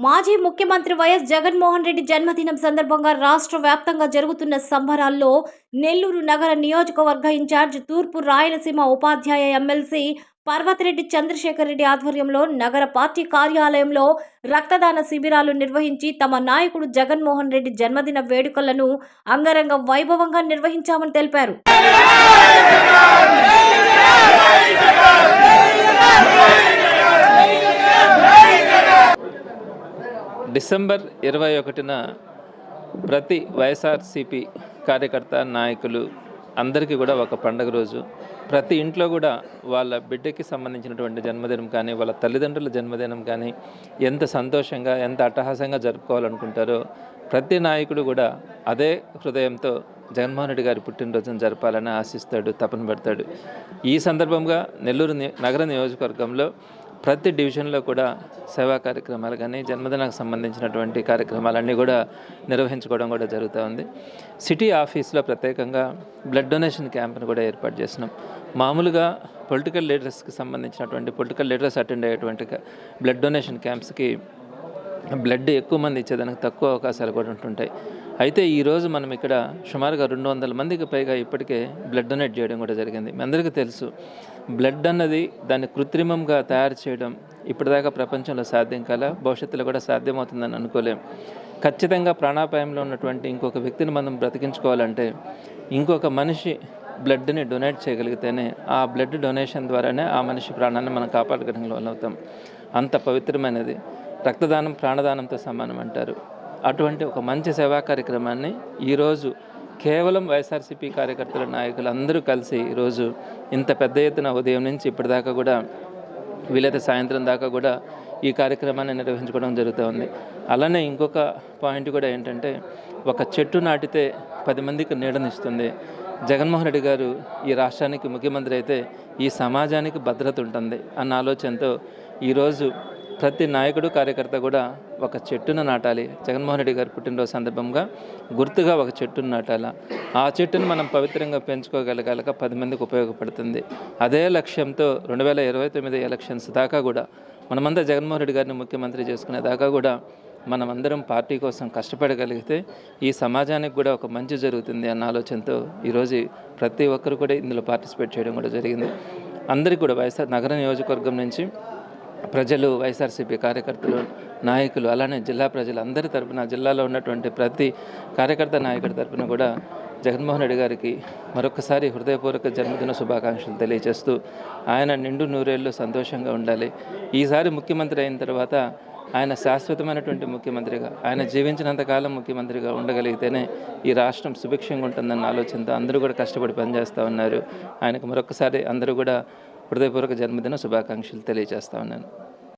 మాజీ ముఖ్యమంత్రి వైఎస్ జగన్మోహన్ రెడ్డి జన్మదినం సందర్భంగా రాష్ట్ర వ్యాప్తంగా జరుగుతున్న సంబరాల్లో నెల్లూరు నగర నియోజకవర్గ ఇన్ఛార్జ్ తూర్పు రాయలసీమ ఉపాధ్యాయ ఎమ్మెల్సీ పర్వతిరెడ్డి చంద్రశేఖర్ రెడ్డి ఆధ్వర్యంలో నగర పార్టీ కార్యాలయంలో రక్తదాన శిబిరాలు నిర్వహించి తమ నాయకుడు జగన్మోహన్ రెడ్డి జన్మదిన వేడుకలను అంగరంగ వైభవంగా నిర్వహించామని తెలిపారు. డిసెంబర్ ఇరవై ఒకటిన ప్రతి వైఎస్ఆర్సిపి కార్యకర్త నాయకులు అందరికీ కూడా ఒక పండగ రోజు. ప్రతి ఇంట్లో కూడా వాళ్ళ బిడ్డకి సంబంధించినటువంటి జన్మదినం కానీ వాళ్ళ తల్లిదండ్రుల జన్మదినం కానీ ఎంత సంతోషంగా ఎంత అట్టహాసంగా జరుపుకోవాలనుకుంటారో ప్రతి నాయకుడు కూడా అదే హృదయంతో జగన్మోహన్ రెడ్డి గారి పుట్టినరోజును జరపాలని ఆశిస్తాడు తపన పెడతాడు. ఈ సందర్భంగా నెల్లూరు ని- నగర నియోజకవర్గంలో ప్రతి డివిజన్లో కూడా సేవా కార్యక్రమాలు కానీ జన్మదినానికి సంబంధించినటువంటి కార్యక్రమాలన్నీ కూడా నిర్వహించుకోవడం కూడా జరుగుతూ ఉంది. సిటీ ఆఫీస్లో ప్రత్యేకంగా బ్లడ్ డొనేషన్ క్యాంప్ను కూడా ఏర్పాటు చేసినాం. మామూలుగా పొలిటికల్ లీడర్స్కి సంబంధించినటువంటి పొలిటికల్ లీడర్స్ అటెండ్ అయ్యేటువంటి బ్లడ్ డొనేషన్ క్యాంప్స్కి బ్లడ్ ఎక్కువ మంది ఇచ్చేదానికి తక్కువ అవకాశాలు కూడా ఉంటుంటాయి. అయితే ఈరోజు మనం ఇక్కడ సుమారుగా రెండు వందల మందికి పైగా ఇప్పటికే బ్లడ్ డొనేట్ చేయడం కూడా జరిగింది. మీ అందరికీ తెలుసు బ్లడ్ అన్నది దాన్ని కృత్రిమంగా తయారు చేయడం ఇప్పటిదాకా ప్రపంచంలో సాధ్యం కాల భవిష్యత్తులో కూడా సాధ్యమవుతుందని అనుకోలేం. ఖచ్చితంగా ప్రాణాపాయంలో ఉన్నటువంటి ఇంకొక వ్యక్తిని మనం బ్రతికించుకోవాలంటే ఇంకొక మనిషి బ్లడ్ని డొనేట్ చేయగలిగితేనే ఆ బ్లడ్ డొనేషన్ ద్వారానే ఆ మనిషి ప్రాణాన్ని మనం కాపాడగలిగిన వాళ్ళు అవుతాం అంత పవిత్రమైనది. రక్తదానం ప్రాణదానంతో సమానం అంటారు. అటువంటి ఒక మంచి సేవా కార్యక్రమాన్ని ఈరోజు కేవలం వైఎస్ఆర్సీపీ కార్యకర్తల నాయకులు అందరూ కలిసి ఈరోజు ఇంత పెద్ద ఎత్తున ఉదయం నుంచి ఇప్పటిదాకా కూడా వీలైతే సాయంత్రం దాకా కూడా ఈ కార్యక్రమాన్ని నిర్వహించుకోవడం జరుగుతూ ఉంది. అలానే ఇంకొక పాయింట్ కూడా ఏంటంటే ఒక చెట్టు నాటితే పది మందికి నీడనిస్తుంది. జగన్మోహన్ రెడ్డి గారు ఈ రాష్ట్రానికి ముఖ్యమంత్రి అయితే ఈ సమాజానికి భద్రత ఉంటుంది అన్న ఆలోచనతో ఈరోజు ప్రతి నాయకుడు కార్యకర్త కూడా ఒక చెట్టును నాటాలి. జగన్మోహన్ రెడ్డి గారి పుట్టినరోజు సందర్భంగా గుర్తుగా ఒక చెట్టును నాటాల. ఆ చెట్టును మనం పవిత్రంగా పెంచుకోగలగాలక పది మందికి ఉపయోగపడుతుంది. అదే లక్ష్యంతో రెండు వేల ఇరవై తొమ్మిది ఎలక్షన్స్ దాకా కూడా మనమంతా జగన్మోహన్ రెడ్డి గారిని ముఖ్యమంత్రి చేసుకునే దాకా కూడా మనమందరం పార్టీ కోసం కష్టపడగలిగితే ఈ సమాజానికి కూడా ఒక మంచి జరుగుతుంది అన్న ఆలోచనతో ఈరోజు ప్రతి ఒక్కరు కూడా ఇందులో పార్టిసిపేట్ చేయడం కూడా జరిగింది. అందరికీ కూడా వైఎస్ఆర్ నగర నియోజకవర్గం నుంచి ప్రజలు వైఎస్ఆర్సీపీ కార్యకర్తలు నాయకులు అలానే జిల్లా ప్రజలు అందరి తరపున జిల్లాలో ఉన్నటువంటి ప్రతి కార్యకర్త నాయకుడి తరపున కూడా జగన్మోహన్ రెడ్డి గారికి మరొకసారి హృదయపూర్వక జన్మదిన శుభాకాంక్షలు తెలియజేస్తూ ఆయన నిండు నూరేళ్ళు సంతోషంగా ఉండాలి. ఈసారి ముఖ్యమంత్రి అయిన తర్వాత ఆయన శాశ్వతమైనటువంటి ముఖ్యమంత్రిగా ఆయన జీవించినంతకాలం ముఖ్యమంత్రిగా ఉండగలిగితేనే ఈ రాష్ట్రం సుభిక్షంగా ఉంటుందన్న ఆలోచనతో అందరూ కూడా కష్టపడి పనిచేస్తూ ఉన్నారు. ఆయనకు మరొకసారి అందరూ కూడా హృదయపూర్వక జన్మదిన శుభాకాంక్షలు తెలియజేస్తా ఉన్నాను.